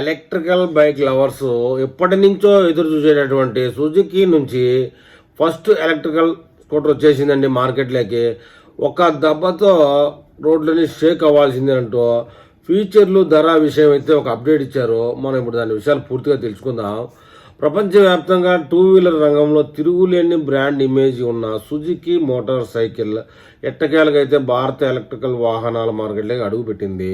Electrical bike lovers ఎప్పటి నుంచో ఎదురు చూసేటటువంటి సుజుకి నుంచి ఫస్ట్ ఎలక్ట్రికల్ స్కూటర్ వచ్చేసిందండి మార్కెట్లోకి. ఒక దెబ్బతో రోడ్లని షేక్ అవ్వాల్సిందే అంటూ ఫీచర్లు ధర విషయం అయితే ఒక అప్డేట్ ఇచ్చారు. మనం ఇప్పుడు దాని విషయాలు పూర్తిగా తెలుసుకుందాం. ప్రపంచవ్యాప్తంగా టూ వీలర్ రంగంలో తిరుగులేని బ్రాండ్ ఇమేజ్ ఉన్న సుజుకి మోటార్ సైకిల్ ఎట్టకేలకైతే భారత ఎలక్ట్రికల్ వాహనాల మార్కెట్లోకి అడుగుపెట్టింది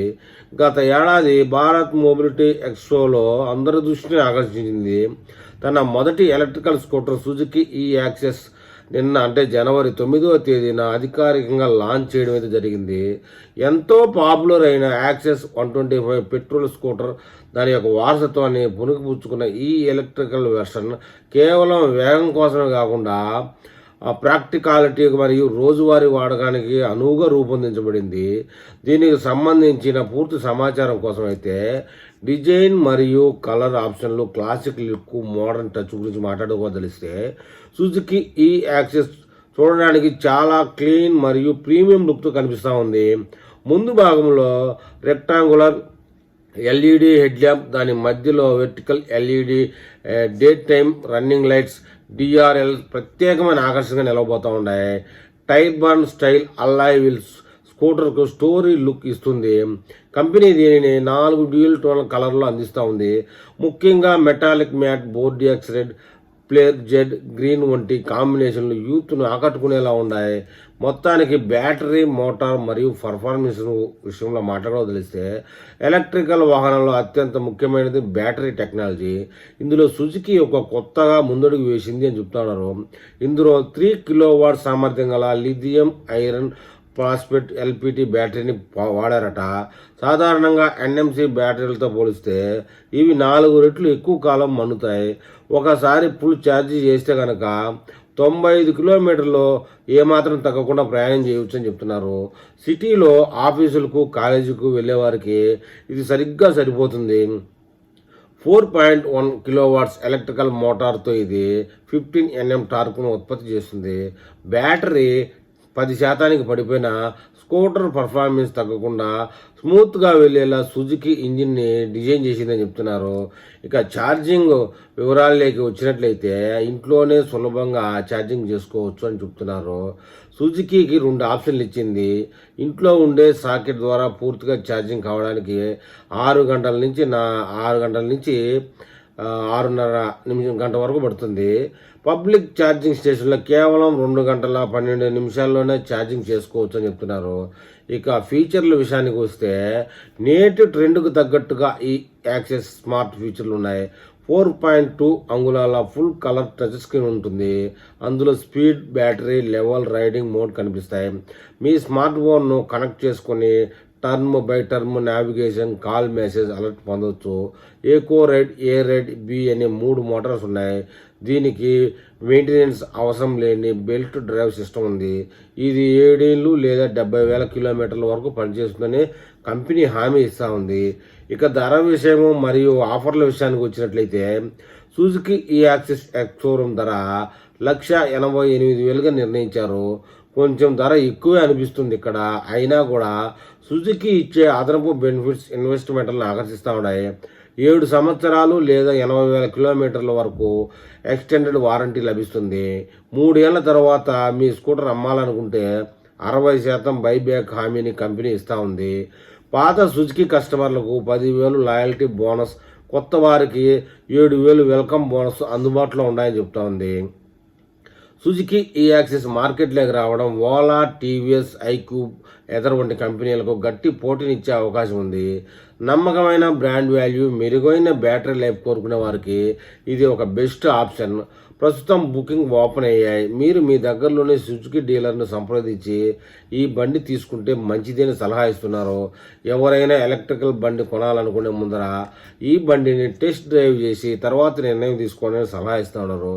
గత ఏడాది భారత్ మొబిలిటీ ఎక్స్పోలో అందరి దృష్టిని ఆకర్షించింది. తన మొదటి electrical scooter Suzuki e Access నిన్న అంటే జనవరి తొమ్మిదవ తేదీన అధికారికంగా లాంచ్ చేయడం అయితే జరిగింది. ఎంతో పాపులర్ అయిన Access one twenty five petrol scooter దాని యొక్క వారసత్వాన్ని పుణుకుపుచ్చుకున్న ఈ ఎలక్ట్రికల్ వెర్షన్ కేవలం వేగం కోసమే కాకుండా ప్రాక్టికాలిటీ మరియు రోజువారీ వాడకానికి అనువుగా రూపొందించబడింది. దీనికి సంబంధించిన పూర్తి సమాచారం కోసం అయితే డిజైన్ మరియు కలర్ ఆప్షన్లు క్లాసిక్ లుక్ మోడర్న్ టచ్ గురించి మాట్లాడుకోదలిస్తే సుజుకి ఈ యాక్సెస్ చూడడానికి చాలా క్లీన్ మరియు ప్రీమియం లుక్తో కనిపిస్తూ ఉంది. ముందు భాగంలో రెక్టాంగులర్ ఎల్ఈడి హెడ్ ల్యాంప్ దాని మధ్యలో vertical LED day time running lights DRL ప్రత్యేకమైన ఆకర్షణగా నిలవబోతూ ఉన్నాయి. టైప్ బాన్ స్టైల్ అల్లాయ్ వీల్స్ స్కూటర్కు స్టోరీ లుక్ ఇస్తుంది. కంపెనీ దీనిని నాలుగు డ్యూల్ టోన్ కలర్లో అందిస్తూ ఉంది. ముఖ్యంగా metallic matte Bordeaux red pearl jade green వంటి కాంబినేషన్లు యూత్ను ఆకట్టుకునేలా ఉన్నాయి మొత్తానికి బ్యాటరీ మోటార్ మరియు పర్ఫార్మెన్స్ విషయంలో మాట్లాడవదిలిస్తే ఎలక్ట్రికల్ వాహనంలో అత్యంత ముఖ్యమైనది బ్యాటరీ టెక్నాలజీ. ఇందులో సుజుకి ఒక కొత్తగా ముందడుగు వేసింది అని చెప్తున్నారు. ఇందులో త్రీ కిలో వాట్ సామర్థ్యం గల లిథియం ఐరన్ ఫాస్ఫేట్ ఎల్పిటి బ్యాటరీని వాడారట. సాధారణంగా ఎన్ఎంసి బ్యాటరీలతో పోలిస్తే ఇవి నాలుగు రెట్లు ఎక్కువ కాలం మన్నుతాయి. ఒకసారి ఫుల్ ఛార్జ్ చేస్తే కనుక తొంభై ఐదు కిలోమీటర్లు ఏమాత్రం తగ్గకుండా ప్రయాణం చేయవచ్చు అని చెప్తున్నారు. సిటీలో ఆఫీసులకు కాలేజీకు వెళ్ళేవారికి ఇది సరిగ్గా సరిపోతుంది. Four point one kilowatts electrical మోటార్తో ఇది ఫిఫ్టీన్ ఎన్ఎం టార్క్ను ఉత్పత్తి చేస్తుంది. బ్యాటరీ పది శాతానికి పడిపోయిన స్కూటర్ పర్ఫార్మెన్స్ తగ్గకుండా స్మూత్గా వెళ్ళేలా సుజుకి ఇంజిన్ని డిజైన్ చేసిందని చెప్తున్నారు. ఇక ఛార్జింగ్ వివరాల్లోకి వచ్చినట్లయితే ఇంట్లోనే సులభంగా ఛార్జింగ్ చేసుకోవచ్చు అని చెప్తున్నారు. సుజుకీకి రెండు ఆప్షన్లు ఇచ్చింది. ఇంట్లో ఉండే సాకెట్ ద్వారా పూర్తిగా ఛార్జింగ్ కావడానికి ఆరు గంటల నుంచి నా ఆరు గంటల నుంచి ఆరున్నర నిమిషం గంట వరకు పడుతుంది. పబ్లిక్ ఛార్జింగ్ స్టేషన్లో కేవలం రెండు గంటల పన్నెండు నిమిషాల్లోనే ఛార్జింగ్ చేసుకోవచ్చు అని చెప్తున్నారు. ఇక ఫీచర్ల విషయానికి వస్తే నేటి ట్రెండ్కు తగ్గట్టుగా ఈ యాక్సెస్ స్మార్ట్ ఫీచర్లు ఉన్నాయి. ఫోర్ పాయింట్ టూ అంగుళాల ఫుల్ కలర్ టచ్ స్క్రీన్ ఉంటుంది. అందులో speed battery level riding mode కనిపిస్తాయి. మీ స్మార్ట్ ఫోన్ను కనెక్ట్ చేసుకొని turn by turn navigation call message alert పొందవచ్చు ఏకో రెడ్ ఏ రెడ్ బి అనే మూడు మోటార్స్ ఉన్నాయి. దీనికి మెయింటెనెన్స్ అవసరం లేని బెల్ట్ డ్రైవ్ సిస్టమ్ ఉంది. ఇది ఏడేళ్ళు లేదా డెబ్బై వేల కిలోమీటర్ల వరకు పనిచేస్తుందని కంపెనీ హామీ ఇస్తూ ఉంది. ఇక ధర విషయము మరియు ఆఫర్ల విషయానికి వచ్చినట్లయితే సుజుకి ఈ యాక్సిస్ ఎక్స్ షోరూమ్ ధర లక్ష ఎనభై ఎనిమిది వేలుగా నిర్ణయించారు. కొంచెం ధర ఎక్కువే అనిపిస్తుంది ఇక్కడ. అయినా కూడా సుజుకి ఇచ్చే అదనపు బెనిఫిట్స్ ఇన్వెస్ట్మెంట్లను ఆకర్షిస్తూ ఉన్నాయి. ఏడు సంవత్సరాలు లేదా ఎనభై వేల కిలోమీటర్ల వరకు ఎక్స్టెండెడ్ వారంటీ లభిస్తుంది. మూడేళ్ళ తర్వాత మీ స్కూటర్ అమ్మాలనుకుంటే అరవై శాతం బైబ్యాక్ హామీని కంపెనీ ఇస్తూ ఉంది. పాత సుజుకి కస్టమర్లకు పదివేలు లాయల్టీ బోనస్ కొత్త వారికి ఏడు వేలు వెల్కమ్ బోనస్ అందుబాటులో ఉన్నాయని చెప్తా ఉంది. సుజుకి ఈ యాక్సెస్ మార్కెట్లోకి రావడం ఓలా టీవీఎస్ ఐక్యూబ్ ఎదర్ వంటి కంపెనీలకు గట్టి పోటీనిచ్చే అవకాశం ఉంది. నమ్మకమైన బ్రాండ్ వాల్యూ మెరుగైన బ్యాటరీ లైఫ్ కోరుకునే వారికి ఇది ఒక బెస్ట్ ఆప్షన్. ప్రస్తుతం బుకింగ్ ఓపెన్ అయ్యాయి. మీరు మీ దగ్గరలోని సుజుకి డీలర్ను సంప్రదించి ఈ బండి తీసుకుంటే మంచిదని సలహా ఇస్తున్నారు. ఎవరైనా ఎలక్ట్రికల్ బండి కొనాలనుకునే ముందర ఈ బండిని టెస్ట్ డ్రైవ్ చేసి తర్వాత నిర్ణయం తీసుకోవాలని సలహా ఇస్తున్నారు.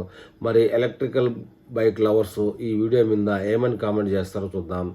మరి ఎలక్ట్రికల్ బైక్ లవర్స్ ఈ వీడియో మీద ఏమని కామెంట్ చేస్తారో చూద్దాం.